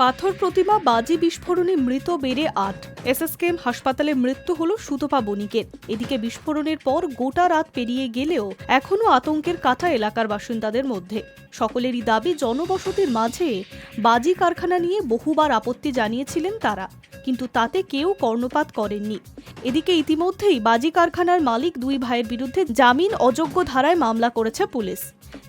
পাথর প্রতিমা বাজি বিস্ফোরণে মৃত বেড়ে আট। এসএসকেএম হাসপাতালে মৃত্যু হল সুতপা বণিকের। এদিকে বিস্ফোরণের পর গোটা রাত পেরিয়ে গেলেও এখনও আতঙ্কের কাঁথা এলাকার বাসিন্দাদের মধ্যে। সকলেরই দাবি, জনবসতির মাঝে বাজি কারখানা নিয়ে বহুবার আপত্তি জানিয়েছিলেন তারা। কিন্তু তাতে কেউ কর্ণপাত করেননি। এদিকে ইতিমধ্যেই বাজি কারখানার মালিক দুই ভাইয়ের বিরুদ্ধে জামিন অযোগ্য ধারায় মামলা করেছে পুলিশ।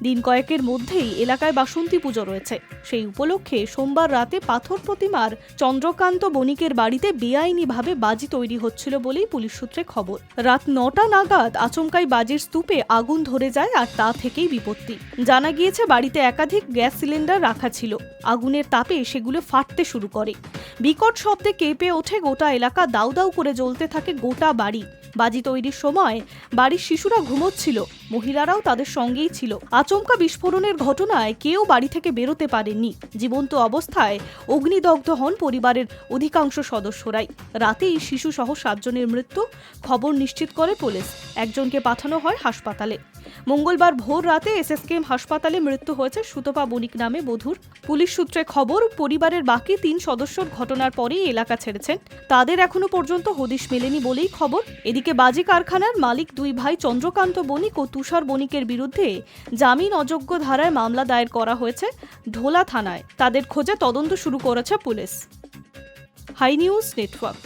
দিন কয়েকের মধ্যেই এলাকায় বাসন্তী পুজো রয়েছে। সেই উপলক্ষে সোমবার রাতে পাথর প্রতিমার চন্দ্রকান্ত বণিকের বাড়িতে বেআইনিভাবে বাজি তৈরি হচ্ছিল বলেই পুলিশ সূত্রে খবর। রাত নটা নাগাদ আচমকাই বাজির স্তূপে আগুন ধরে যায় আর তা থেকেই বিপত্তি। জানা গিয়েছে, বাড়িতে একাধিক গ্যাস সিলিন্ডার রাখা ছিল। আগুনের তাপে সেগুলো ফাটতে শুরু করে। বিকট শব্দে কেঁপে ওঠে গোটা এলাকা, দাউ দাউ করে জ্বলতে থাকে গোটা বাড়ি। বাজি তৈরির সময় বাড়ির শিশুরা ঘুমোচ্ছিল, মহিলারাও তাদের সঙ্গেই ছিল। আচমকা বিস্ফোরণের ঘটনায় কেউ বাড়ি থেকে বেরোতে পারেননি। জীবন্ত অবস্থায় অগ্নিদগ্ধ হন পরিবারের অধিকাংশ সদস্যরাই। রাতেই শিশু সহ সাতজনের মৃত্যু, খবর নিশ্চিত করে পুলিশ। একজনকে পাঠানো হয় হাসপাতালে। মঙ্গলবার ভোর রাতে এসএসকেএম হাসপাতালে মৃত্যু হয়েছে সুতপা বণিক নামে বধূর। পুলিশ সূত্রে খবর, পরিবারের বাকি তিন সদস্যর ঘটনার পরেই এলাকা ছেড়েছেন। তাদের এখনও পর্যন্ত হদিশ মেলেনি বলেই খবর। এদিকে বাজি কারখানার মালিক দুই ভাই চন্দ্রকান্ত বণিক ও তুষার বণিকের বিরুদ্ধে জামিন অযোগ্য ধারায় মামলা দায়ের করা হয়েছে ঢোলা থানায়। তাদের খোঁজে তদন্ত শুরু করেছে পুলিশ। High news network.